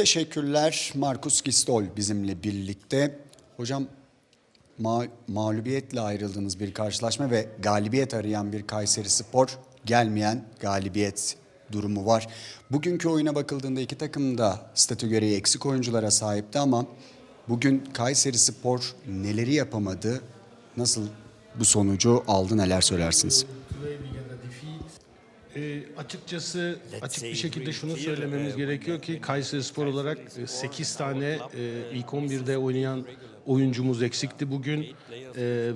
Teşekkürler. Markus Gistol bizimle birlikte. Hocam ma- mağlubiyetle ayrıldığınız bir karşılaşma ve galibiyet arayan bir Kayseri Spor gelmeyen galibiyet durumu var. Bugünkü oyuna bakıldığında iki takım da statü gereği eksik oyunculara sahipti ama bugün Kayseri Spor neleri yapamadı? Nasıl bu sonucu aldı neler söylersiniz? E, açıkçası açık bir şekilde şunu söylememiz gerekiyor ki Kayseri Spor olarak 8 tane e, ilk 11'de oynayan oyuncumuz eksikti bugün. E,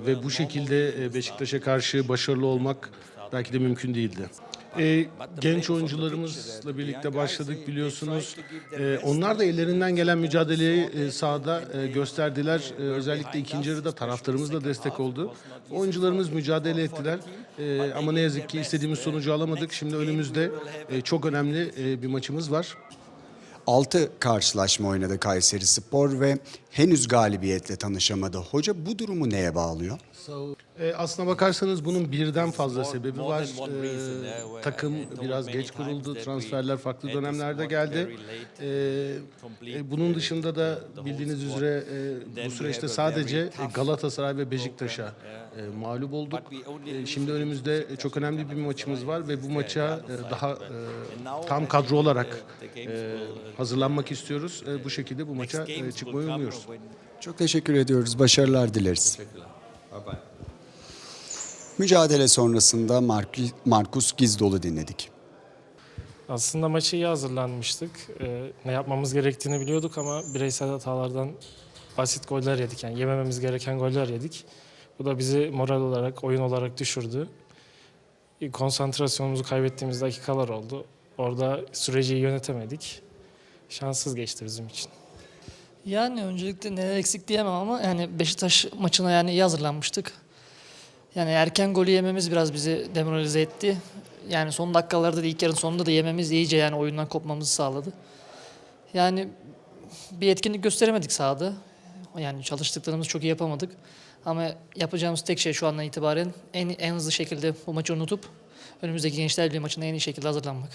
ve bu şekilde e, Beşiktaş'a karşı başarılı olmak belki de mümkün değildi. E, genç oyuncularımızla birlikte başladık biliyorsunuz. E, onlar da ellerinden gelen mücadeleyi e, sahada e, gösterdiler. E, özellikle ikinci yarıda taraftarımız da destek oldu. Oyuncularımız mücadele ettiler. E, ama ne yazık ki istediğimiz sonucu alamadık. Şimdi önümüzde e, çok önemli e, bir maçımız var. 6 karşılaşma oynadı Kayseri Spor ve henüz galibiyetle tanışamadı. Hoca bu durumu neye bağlıyor? E, aslına bakarsanız bunun birden fazla sebebi var. E, takım biraz geç kuruldu, transferler farklı dönemlerde geldi. E, e, bunun dışında da bildiğiniz üzere e, bu süreçte sadece e, Galatasaray ve Beşiktaş'a e, mağlup olduk. E, şimdi önümüzde çok önemli bir maçımız var ve bu maça e, daha e, tam kadro olarak e, hazırlanmak istiyoruz. E, bu şekilde bu maça e, çıkmayı umuyoruz. Çok teşekkür ediyoruz. Başarılar dileriz. Mücadele sonrasında Mark- Markus Gizdol'u dinledik. Aslında maçı iyi hazırlanmıştık. Ee, ne yapmamız gerektiğini biliyorduk ama bireysel hatalardan basit goller yedik. Yani yemememiz gereken goller yedik. Bu da bizi moral olarak, oyun olarak düşürdü. Konsantrasyonumuzu kaybettiğimiz dakikalar oldu. Orada süreci yönetemedik. Şanssız geçti bizim için. Yani öncelikle neler eksik diyemem ama yani Beşiktaş maçına yani iyi hazırlanmıştık. Yani erken golü yememiz biraz bizi demoralize etti. Yani son dakikalarda da ilk yarının sonunda da yememiz iyice yani oyundan kopmamızı sağladı. Yani bir etkinlik gösteremedik sahada. Yani çalıştıklarımızı çok iyi yapamadık. Ama yapacağımız tek şey şu andan itibaren en, en hızlı şekilde bu maçı unutup önümüzdeki Gençler Birliği maçına en iyi şekilde hazırlanmak.